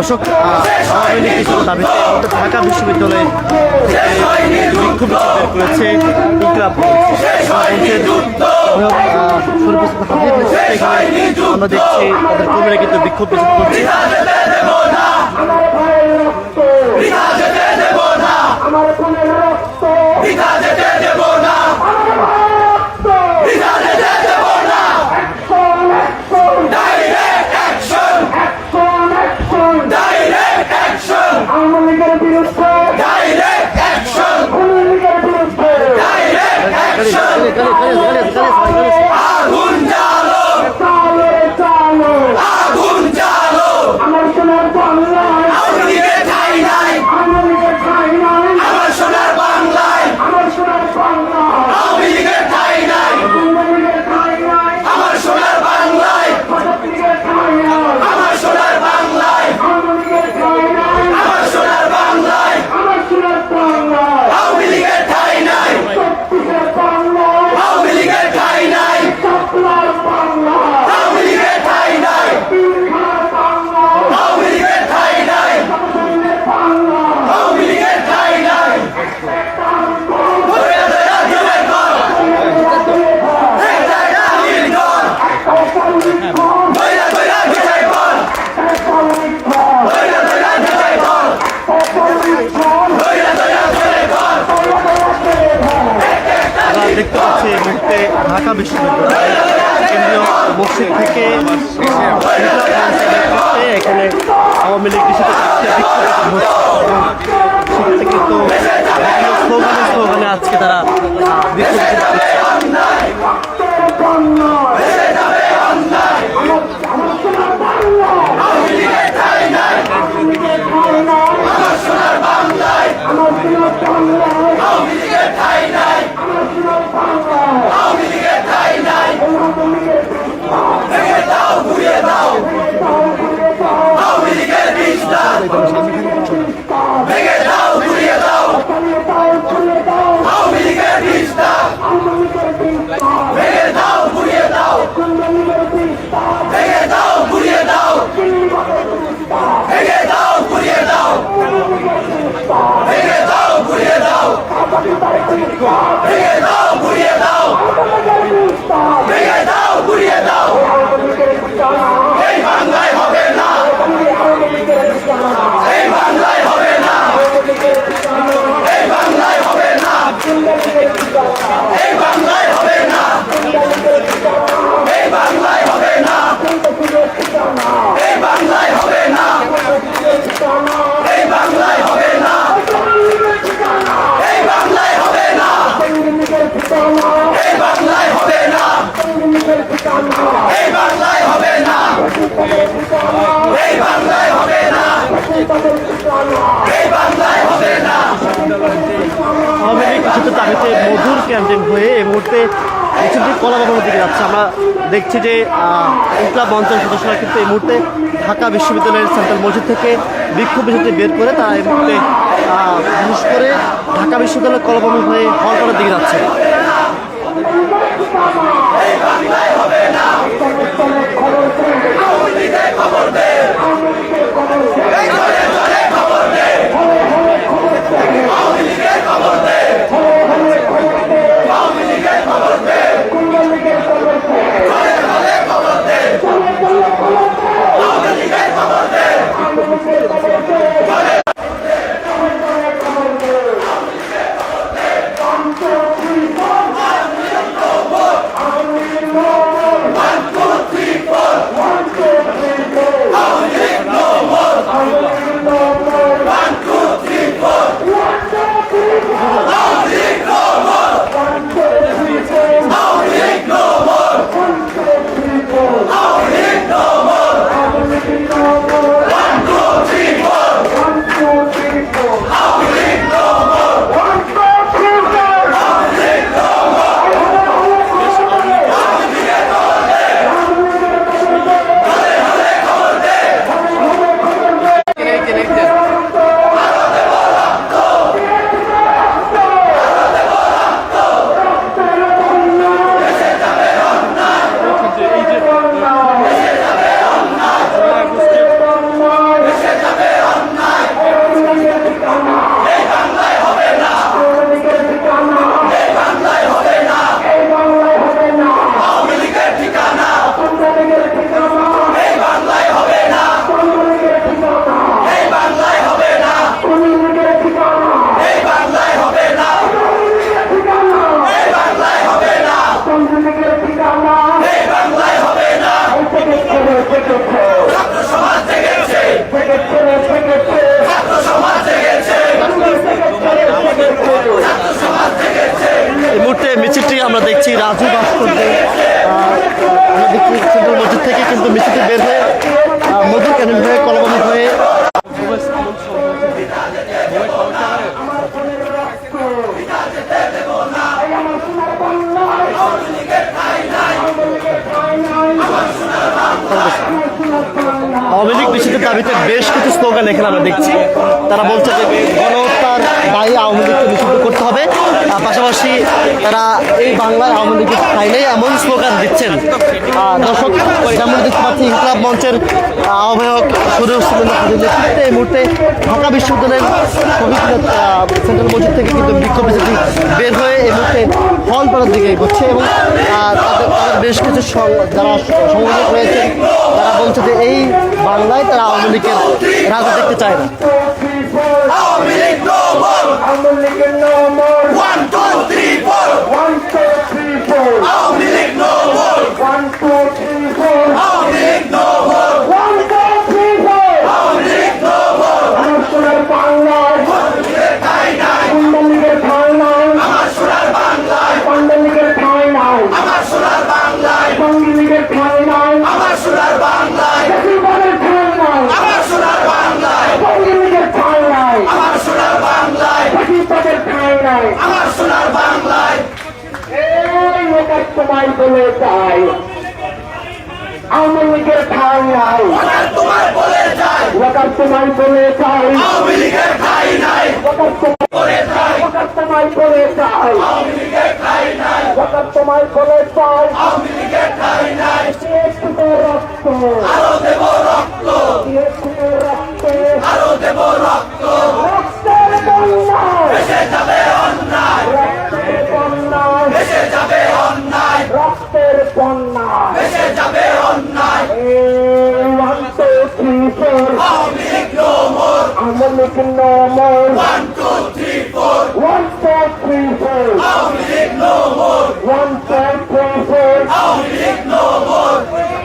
অশোক আওয়ামী কিছু আমাদের ঢাকা বিশ্ববিদ্যালয়ে বিক্ষোভ বের করেছে আমরা দেখছি তাদের কর্মীরা কিন্তু বিক্ষোভ মিছিল করছে আওয়ামী লীগের বিরুদ্ধে আওয়ামী লীগের বিরুদ্ধে গাড়ি, গাড়ি, গাড়ি, গাড়ি, গাড়ি, গাড়ি, গাড়ি, গাড়ি। চালো আমার সোনার বাংলায় আওয়ামী লীগের ঠাই নাই আমার সোনার বাংলায় আওয়ামী লীগের ঠাই নাই ভারত লীগের ঠাই নাই আওয়ামী লীগের ঠাই নাই আমার সোনার বাংলায় আমার সোনার বাংলায় চব্বিশের বাংলায় সাতলার বাংলায় তিনখানার বাংলায় সাতশরীরের বাংলায় আমরা পাচ্ছি এই মুহূর্তে ঢাকা বিশ্ববিদ্যালয় কেন্দ্রীয় মসজিদ থেকে এখানে আওয়ামী লীগ হচ্ছে। সেখানে কিন্তু স্লোগানে স্লোগানে আজকে তারা বিক্ষোভ কলা ভবনের দিকে যাচ্ছে। আমরা দেখছি যে ইনকলাব মঞ্চের সদস্যরা কিন্তু এই মুহূর্তে ঢাকা বিশ্ববিদ্যালয়ের সেন্ট্রাল মসজিদ থেকে বিক্ষোভ মিছিলটি বের করে তারা এই মুহূর্তে বিশেষ করে ঢাকা বিশ্ববিদ্যালয়ের কলা ভবন হয়ে হলপাড়ার দিকে যাচ্ছে। মুহূর্তে মিছিলটি আমরা দেখছি রাজু ভাস্কর্যে। মসজিদ থেকে কিন্তু মিছিলটি বের হয়ে মধুর ক্যান্টিন হয়ে কলবানি হয়ে। আওয়ামী লীগ নিষিদ্ধের দাবিতে বেশ কিছু স্লোগান এখানে আমরা দেখছি। তারা বলছে যে গণহত্যার দায়ী আওয়ামী লীগকে নিষিদ্ধ করতে হবে। পাশাপাশি তারা এই বাংলায় আওয়ামী লীগের নেই এমন স্লোগান দিচ্ছেন। দর্শক আমরা দেখতে পাচ্ছি ইনকলাব মঞ্চের আহ্বায়ক নেতৃত্বে এই মুহূর্তে ঢাকা বিশ্ববিদ্যালয়ের শহীদ সেন্ট্রাল মসজিদ থেকে কিন্তু বিক্ষোভ মিছিলটি বের হয়ে এই মুহূর্তে হলপাড়ার দিকে এগোচ্ছে এবং তাদের তাদের বেশ কিছু যারা সংগঠক রয়েছেন তারা বলছে যে এই বাংলায় তারা আওয়ামী লীগের রাজা দেখতে চায় না। আওয়ামী লীগের no more one two three four one two three four Awami League no more one two three four Awami League no more one two three four Awami League no more আমার সোনার বাংলায় পান্ডা লীগের ঠাঁই নাই আমার সোনার বাংলায় পান্ডা লীগের ঠাঁই নাই আমার সোনার বাংলায় সঙ্গী লীগের ঠাঁই নাই আমার সোনার বাংলায় বেশিরভাগের ঠাঁই নাই আমার সোনার বাংলায় সঙ্গী লীগের ঠাঁই নাই আমার সোনার বাংলায় বেশিরভাগের ঠাঁই নাই আমার সোনার বাংলায় এই ওটার তোমায় বলে যাই আওয়ামী লীগের ঠাঁই নাই। তোমার বলে যাই ওটার তোমায় বলে যাই আওয়ামী লীগের ঠাঁই নাই। ওটার তোমায় বলে যাই তোমায় বলে যাই আওয়ামী লীগের ঠাঁই নাই। তোমায় বলে যাই আওয়ামী লীগের ঠাঁই নাই। রক্ত। আরও দেব রক্ত একটু রক্ত আরও দেব রক্ত রক্তের বন্যায় ভেসে যাবে অন্যায় রক্তের বন্যায় ভেসে যাবে অন্যায় রক্তের বন্যায় ভেসে যাবে অন্যায় one two three four Awami League no more Awami League no more one two three four one two three four Awami League no more one two three four Awami League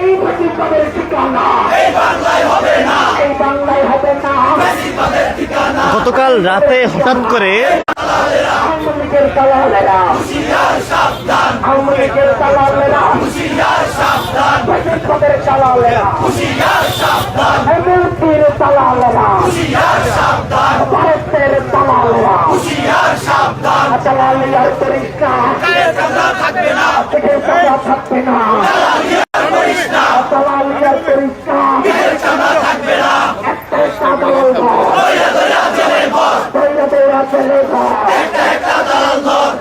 এই বেশিরভাগের ঠিকানা। এই বাংলায় হবে না। এই বাংলায় হবে না। বেশিরভাগের ঠিকানা। গতকাল রাতে হঠাৎ করে আওয়ামী লীগের দালালেরা হুশিয়ার সাবধান। আওয়ামী লীগের দালালেরা হুশিয়ার সাবধান। বেশিরভাগের দালালেরা হুশিয়ার সাবধান। এমএলপির দালালেরা হুশিয়ার সাবধান। ভারতের দালালেরা দালালিয়ার তরিকা থাকবে না থাকবে না থাকবে না একটা চলে ঘর দৈরা দৈরা চলে ঘর একটা একটা দালাল ঘর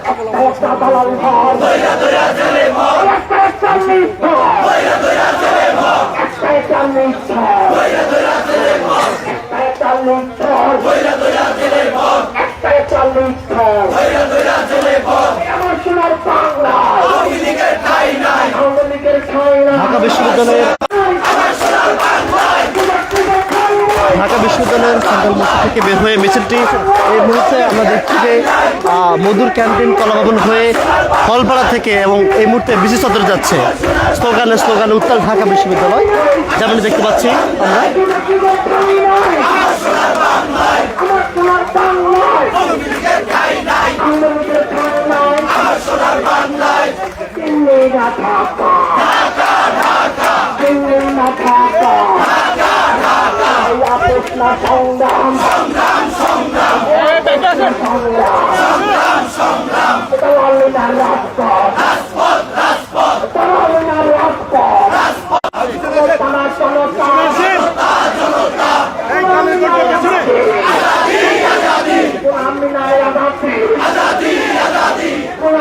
একটা দালাল ঘর দৈরা দৈরা চলে ঘর একটা একটা মিথ্যা দৈরা দৈরা চলে ঘর একটা একটা মিথ্যা দৈরা দৈরা চলে ঘর একটা একটা মিথ্যা দৈরা দৈরা চলে ঘর একটা একটা মিথ্যা ঢাকা বিশ্ববিদ্যালয়ের ঢাকা বিশ্ববিদ্যালয়ের সেন্ট্রাল মসজিদ থেকে বের হয়ে মিছিলটি, এই মুহূর্তে আমরা দেখছি যে মধুর ক্যান্টিন কলাভবন হয়ে হলপাড়া থেকে এবং এই মুহূর্তে বিসি সদর যাচ্ছে। স্লোগানে স্লোগানে, উত্তাল ঢাকা বিশ্ববিদ্যালয়। যেমন দেখতে পাচ্ছি আমরা। না ঢাকা দিল্লি সংগ্রাম সংগ্রাম সংগ্রাম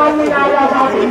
গোলামিনায় আজাদি।